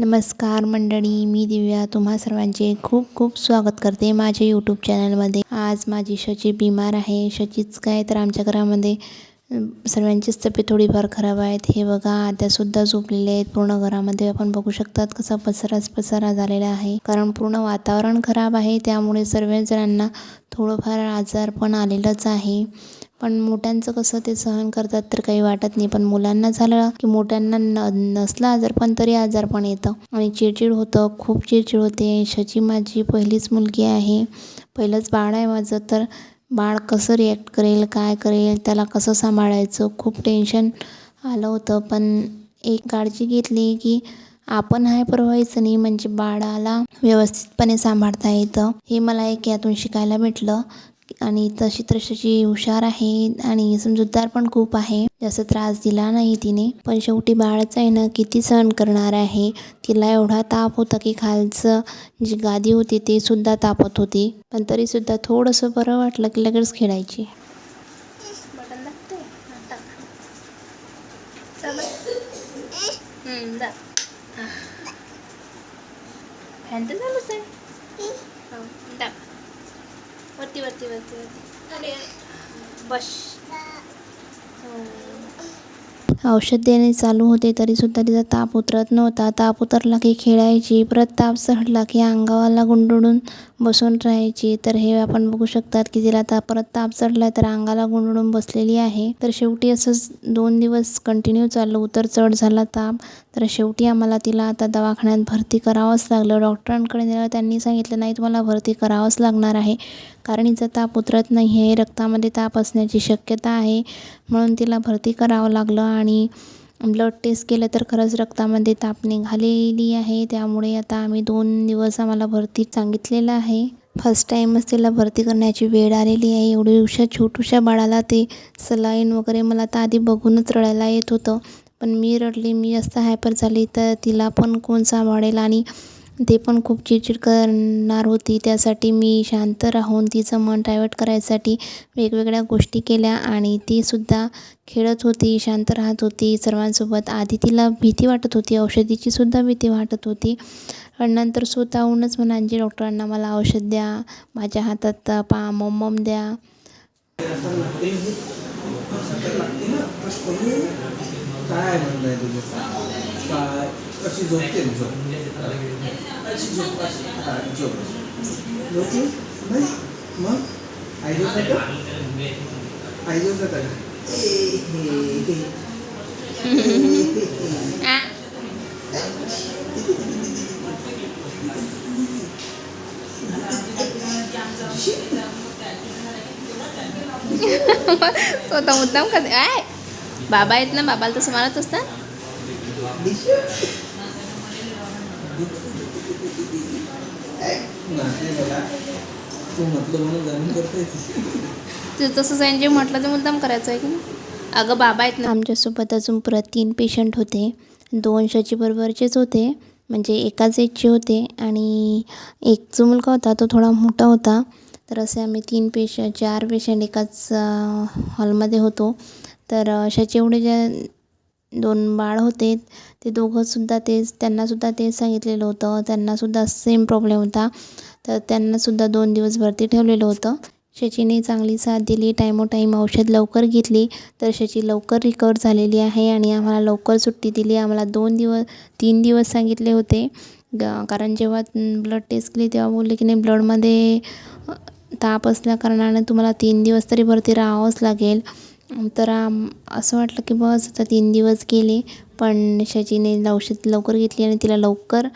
नमस्कार मंडळी मी दिव्या. तुम्हा सर्वांचे खूप खूप स्वागत करते माझ्या यूट्यूब चॅनलमध्ये आज माझी शची बिमार आहे. शचीच काय तर आमच्या घरामध्ये सर्वांचीच तब्येत थोडीफार खराब आहेत. हे बघा आत्यासुद्धा झोपलेले आहेत. पूर्ण घरामध्ये आपण बघू शकतात कसा पसराच पसरा झालेला आहे. कारण पूर्ण वातावरण खराब आहे त्यामुळे सर्वजणांना थोडंफार आजार पण आलेलंच आहे. पण मोठ्यांचं कसं ते सहन करतात तर काही वाटत नाही. पण मुलांना झालं की मोठ्यांना न नसला आजार पण तरी आजार पण येतं. आणि चिडचिड होतं खूप चिडचिड होते. शची माझी पहिलीच मुलगी आहे. पहिलंच बाळ आहे माझं. तर बाळ कसं रिॲक्ट करेल काय करेल त्याला कसं सांभाळायचं? खूप टेन्शन आलं होतं. पण एक काळजी घेतली की आपण हायपर व्हायचं नाही. म्हणजे बाळाला व्यवस्थितपणे सांभाळता येतं. हे मला एक यातून शिकायला भेटलं. आणि तशी तशी हुशार आहे आणि समजूतदार पण खूप आहे जास्त त्रास दिला नाही तिने पण शेवटी बाळच आहे ना किती सहन करणार आहे तिला एवढा ताप होता की खालचं जी गादी होती ती सुद्धा तापत होती पण तरीसुद्धा थोडंसं बरं वाटलं की लगेच खेळायची फॅन तर चालूच आहे वरती वरती वरती वरती. बस. हो. औषध देणे चालू होते तरीसुद्धा तिचा ताप उतरत नव्हता. ताप उतरला की खेळायची परत ताप चढला की अंगावाला गुंडळून बसून राहायची. तर हे आपण बघू शकतात की तिला ता परत ताप चढला तर अंगाला गुंडळून बसलेली आहे. तर शेवटी असंच दोन दिवस कंटिन्यू चाललं उतर चढ झाला ताप. तर शेवटी आम्हाला तिला आता दवाखान्यात भरती करावंच लागलं. डॉक्टरांकडे नेलं त्यांनी सांगितलं नाही तुम्हाला भरती करावंच लागणार आहे. कारण हिचा ताप उतरत नाही आहे रक्तामध्ये ताप असण्याची शक्यता आहे. म्हणून तिला भरती करावं लागलं आणि ब्लड टेस्ट केलं तर खरंच रक्तामध्ये ताप निघालेली आहे. त्यामुळे आता आम्ही दोन दिवस आम्हाला भरती सांगितलेलं आहे. फर्स्ट टाईमच तिला भरती करण्याची वेळ आलेली आहे. एवढी उशा छोटूशा बाळाला ते सलाईन वगैरे मला तर आधी बघूनच रडायला येत होतं. पण मी रडली मी असं हायपर झाली तर तिला पण कोण सांभाळेल आणि ते पण खूप चिडचिड करणार होती. त्यासाठी मी शांत राहून तिचं मन डायवर्ट करायसाठी वेगवेगळ्या गोष्टी केल्या आणि तीसुद्धा खेळत होती शांत राहत होती. सर्वांसोबत आधी तिला भीती वाटत होती औषधीची सुद्धा भीती वाटत होती. पण नंतर स्वतःहूनच म्हणायची डॉक्टरांना मला औषध द्या माझ्या हातात पा मम द्या. 大問題の時さ、まあ、私属ってるでしょ。私属、私、はい、一応。属何ま愛情だった愛情だったら、えー、へー、へー。あそうと思ったんかで、あい बाबा आहेत ना बाबाला तसं मारत असतात? तू ते तसंच आहे जे म्हटलं ते मुद्दाम करायचं आहे की अगं बाबा आहेत ना. आमच्यासोबत अजून परत तीन पेशंट होते. दोन शचीबरोबरचेच होते म्हणजे एकाच एजचे होते आणि एक जो मुलगा होता तो थोडा मोठा होता. तर असे आम्ही तीन पेश चार पेशंट एकाच हॉलमध्ये होतो. तर अशा जेवढे ज्या जे दोन बाळ होते ते दोघंसुद्धा तेच त्यांनासुद्धा तेच सांगितलेलं होतं. त्यांनासुद्धा सेम प्रॉब्लेम होता. तर त्यांनासुद्धा दोन दिवस भरती ठेवलेलं होतं. शचीने चांगली साथ दिली टायमोटाईम औषध लवकर घेतली. तर शची लवकर रिकवर झालेली आहे आणि आम्हाला लवकर सुट्टी दिली. आम्हाला दोन दिवस तीन दिवस सांगितले होते. ग- कारण जेव्हा ब्लड टेस्ट केली तेव्हा बोलले की नाही ब्लडमध्ये ताप असल्या कारणाने तुम्हाला तीन दिवस तरी भरती राहावंच लागेल. तर आम असं वाटलं की बस आता तीन दिवस गेले पण शचीने औषध लवकर घेतली आणि तिला लवकर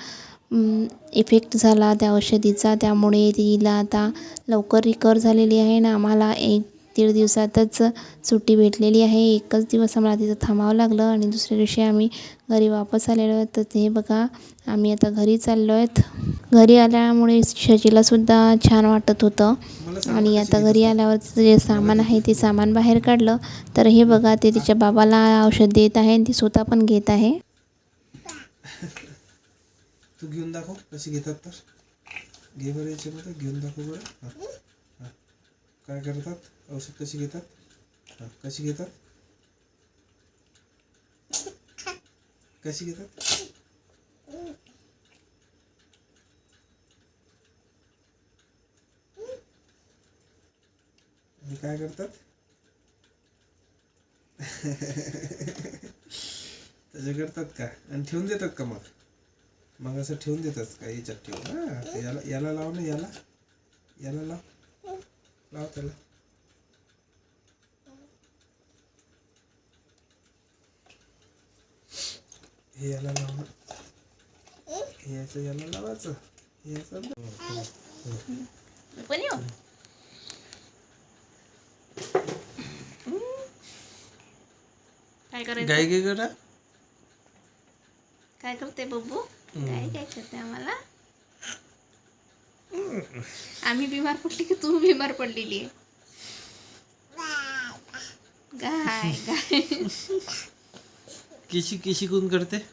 इफेक्ट झाला त्या औषधीचा. त्यामुळे तिला आता लवकर रिकवर झालेली आहे ना आम्हाला एक दीड दिवसातच सुट्टी भेटलेली आहे. एकच दिवस आम्हाला तिथं थांबावं लागलं आणि दुसऱ्या दिवशी आम्ही घरी वापस आलेलो आहोत. तर ते बघा आम्ही आता घरी चाललो आहेत. घरी आल्यामुळे शचीलासुद्धा छान वाटत होतं. आणि आता घरी आल्यावर जे सामान आहे ते सामान बाहेर काढलं. तर हे बघा ते तिच्या बाबाला औषध देत आहे आणि ती स्वतः पण घेत आहे. तू घेऊन दाखव कशी घेतात तर. घे बरं याच्यामध्ये घेऊन दाखव बरं. हां. काय करतात? औषध कशी घेतात? हां कशी घेतात? कशी घेतात काय करतात तसे करतात का? आणि ठेवून देतात का मग? मग असं ठेवून देतात का याच्यात ठेवून? हा याला याला लाव ना याला. याला लाव. लाव त्याला. हे याला लाव ना. याचं याला लावायचं. याचं. पण काय करायचं? गाय करा काय करते बब्बू? काय काय करते आम्हाला. आम्ही बिमार पडली की तू बिमार पडलेली आहे. गाय गाय. किशी किशी कोण करते?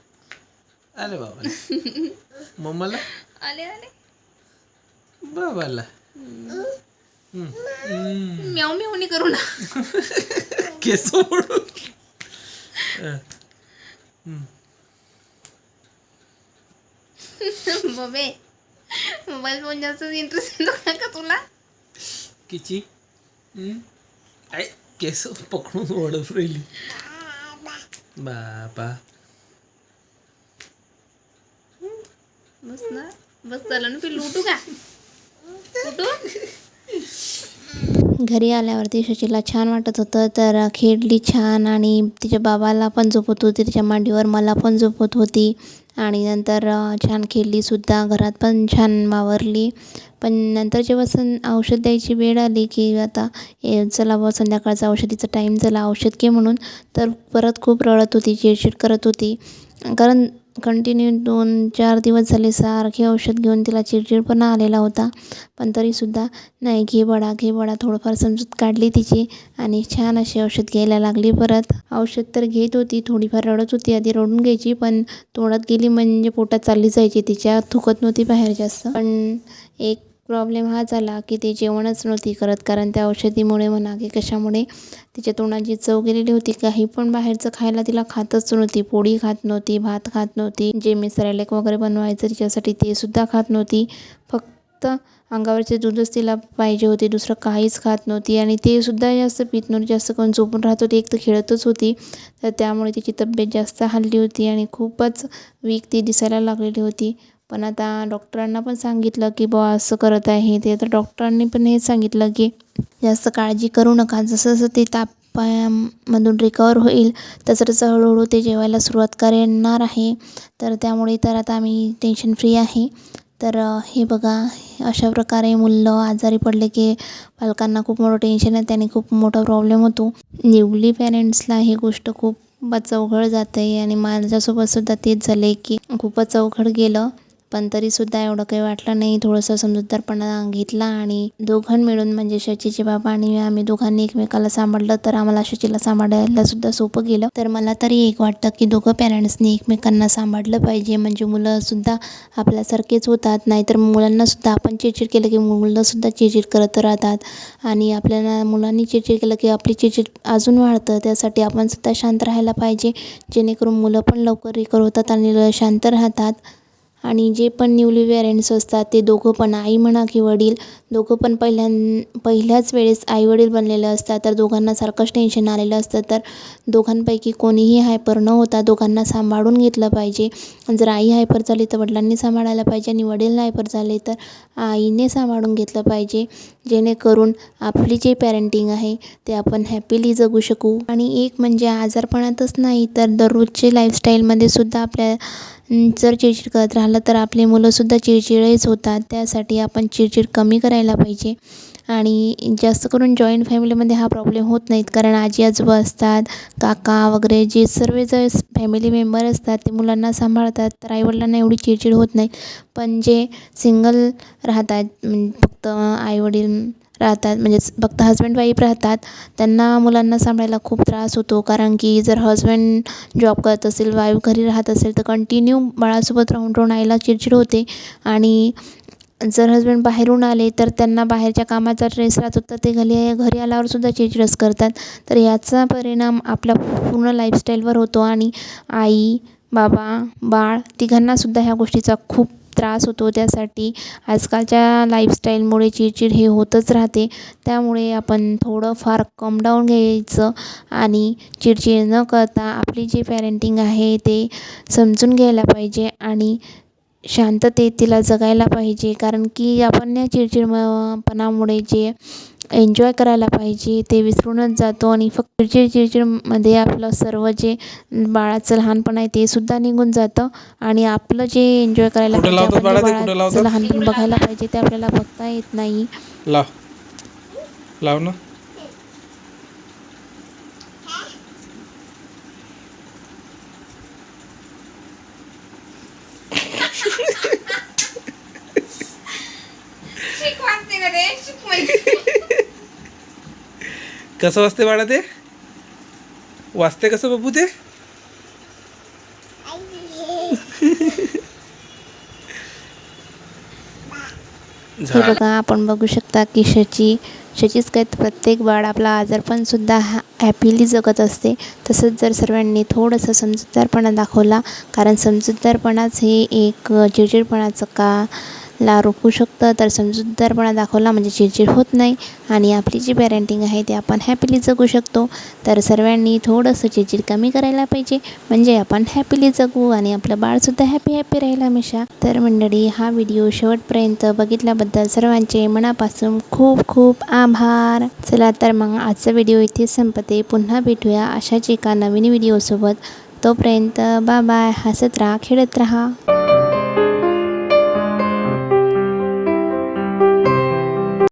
आले बाबा मम्माला? आले आले. बाबाला. म्याव म्यावणी करू ना. केस ओढून बबे मोबाईल फोन जास्त इंटरेस्ट येतो का तुला? किची आय केस पकडून ओढत राहिली. बाबा बस ना. बस चला ना पिल्लू उठू का? उठू? घरी आल्यावरती शशीला छान वाटत होतं. तर खेळली छान आणि तिच्या बाबाला पण झोपत होती. तिच्या मांडीवर मला पण झोपत होती. आणि नंतर छान खेळलीसुद्धा घरात पण छान वावरली. पण नंतर जेव्हा सं औषध द्यायची वेळ आली की आता चला बुवा संध्याकाळचा औषधीचा टाईम झाला औषध घे म्हणून तर परत खूप रडत होती चिडचिड करत होती. कारण कंटिन्यू दोन चार दिवस झाले सारखे औषध घेऊन तिला चिडचिडपणा आलेला होता. पण तरीसुद्धा नाही घे बाळा घे बाळा थोडंफार समजूत काढली तिची आणि छान अशी औषध घ्यायला लागली परत. औषध तर घेत होती थोडीफार रडत होती आधी रडून घ्यायची पण तोडत गेली म्हणजे पोटात चालली जायची तिच्या थुकत नव्हती बाहेर जास्त. पण एक प्रॉब्लेम हा झाला की ते जेवणच नव्हती करत. कारण त्या औषधीमुळे म्हणा की कशामुळे तिच्या तोंडाची चव गेलेली होती. काही पण बाहेरचं खायला तिला खातच नव्हती. पोळी खात नव्हती भात खात नव्हती. जे मी वगैरे बनवायचं तिच्यासाठी ते सुद्धा खात नव्हती. फक्त अंगावरचे दूधच तिला पाहिजे होते. दुसरं काहीच खात नव्हती. आणि ते सुद्धा जास्त पित नव्हती. जास्त करून झोपून राहत होती. एक तर खेळतच होती. तर त्यामुळे तिची तब्येत जास्त हलली होती. आणि खूपच वीक ती दिसायला लागलेली होती. पण आता डॉक्टरांना पण सांगितलं की बुवा असं करत आहे ते. तर डॉक्टरांनी पण हेच सांगितलं की जास्त काळजी करू नका. जसं जसं ते तापामधून रिकवर होईल तसं तसं हळूहळू ते जेवायला सुरुवात करणार आहे. तर त्यामुळे तर आता आम्ही टेन्शन फ्री आहे. तर हे बघा अशा प्रकारे मुलं आजारी पडले की पालकांना खूप मोठं टेन्शन आहे. त्याने खूप मोठा प्रॉब्लेम होतो. न्यूली पॅरेंट्सला ही गोष्ट खूपच अवघड जाते. आणि माझ्यासोबत सुद्धा तेच झाले की खूपच अवघड गेलं. पण तरीसुद्धा एवढं काही वाटलं नाही. थोडंसं समजूतदारपणा घेतला आणि दोघं मिळून म्हणजे शचीचे बाबा आणि आम्ही दोघांनी एकमेकाला सांभाळलं तर आम्हाला शचीला सांभाळायला सुद्धा सोपं गेलं. तर मला तरी एक वाटतं की दोघं पॅरेंट्सनी एकमेकांना सांभाळलं पाहिजे. म्हणजे मुलंसुद्धा आपल्यासारखेच होतात नाहीतर मुलांनासुद्धा आपण चिडचिड केलं की मुलंसुद्धा चिडचिड करत राहतात. आणि आपल्याला मुलांनी चिडचिड केलं की आपली चिडचिड अजून वाढतं. त्यासाठी आपण सुद्धा शांत राहायला पाहिजे. जेणेकरून मुलं पण लवकर रिकवर होतात आणि शांत राहतात. आणि जे पण न्यूली पेरेंट्स असतात ते दोघं पण आई म्हणा की वडील दोघं पण पहिल्यां पहिल्याच वेळेस आईवडील बनलेले असतात तर दोघांना सारखंच टेन्शन आलेलं असतं. तर दोघांपैकी कोणीही हायपर न होता दोघांना सांभाळून घेतलं पाहिजे. जर आई हायपर झाली तर वडिलांनी सांभाळायला पाहिजे आणि वडील हायपर झाले तर आईने सांभाळून घेतलं पाहिजे. जेणेकरून आपली जे पॅरेंटिंग आहे ते आपण हॅपीली जगू शकू. आणि एक म्हणजे आजारपणातच नाही तर दररोजचे लाईफस्टाईलमध्ये सुद्धा आपल्या जर चिडचिड करत राहिलं तर आपली मुलंसुद्धा चिडचिडेच होतात. त्यासाठी आपण चिडचिड कमी करायला पाहिजे. आणि जास्त करून जॉईंट फॅमिलीमध्ये हा प्रॉब्लेम होत नाहीत. कारण आजी आजोबा असतात काका वगैरे जे सर्व जे फॅमिली मेंबर असतात ते मुलांना सांभाळतात. तर आईवडिलांना एवढी चिडचिड होत नाही पण जे सिंगल राहतात फक्त आईवडील राहतात म्हणजेच फक्त हजबंड वाईफ राहतात त्यांना मुलांना सांभाळायला खूप त्रास होतो. कारण की जर हजबंड जॉब करत असेल वाईफ घरी राहत असेल तर कंटिन्यू बाळासोबत राहून राहून आईला चिडचिड होते. आणि जर हजबंड बाहेरून आले तर त्यांना बाहेरच्या कामाचा स्ट्रेस राहत होता ते घरी घरी आल्यावरसुद्धा चिडचिडस चिडचिडच करतात. तर याचा परिणाम आपल्या पूर्ण लाईफस्टाईलवर होतो. आणि आई बाबा बाळ तिघांनासुद्धा ह्या गोष्टीचा खूप त्रास होतो त्यासाठी. आजकालच्या लाईफस्टाईलमुळे चिडचिड हे होतच राहते. त्यामुळे आपण थोडंफार कम डाऊन घ्यायचं आणि चिडचिड न करता आपली जी पॅरेंटिंग आहे ते समजून घ्यायला पाहिजे आणि शांततेत तिला जगायला पाहिजे. कारण की आपण या चिडचिड म पणामुळे जे एन्जॉय करायला पाहिजे ते विसरूनच जातो. आणि फक्त चिडचिड चिडचिडमध्ये आपलं सर्व जे बाळाचं लहानपण आहे ते सुद्धा निघून जातं. आणि आपलं जे एन्जॉय करायला पाहिजे बाळाचं? लहानपण बघायला पाहिजे ते आपल्याला बघता येत नाही. लाव. लाव ना शिक वाचते का ते शिक माहिती कसं वाचते बाळा ते? वाचते कसं बाबू ते? हे बघा आपण बघू शकता की शची शचीच काय तर प्रत्येक बाळ आपला आजारपणसुद्धा हा हॅपीली जगत असते. तसंच जर सर्वांनी थोडंसं समजूतदारपणा दाखवला कारण समजूतदारपणाच हे एक चिडचिडपणाचं का ला रोखू शकतं. तर समजूतदारपणा दाखवला म्हणजे चिडचिड होत नाही. आणि आपली जी पॅरेंटिंग आहे ते आपण हॅपीली जगू शकतो. तर सर्वांनी थोडंसं चिडचिड कमी करायला पाहिजे. म्हणजे आपण हॅपीली जगू आणि आपलं बाळसुद्धा हॅपी हॅपी राहील हमेशा. तर मंडळी हा व्हिडिओ शेवटपर्यंत बघितल्याबद्दल सर्वांचे मनापासून खूप खूप आभार. चला तर मग आजचा व्हिडिओ इथे संपते. पुन्हा भेटूया अशाच एका नवीन व्हिडिओसोबत तोपर्यंत बाय बाय हसत राहा खेळत राहा.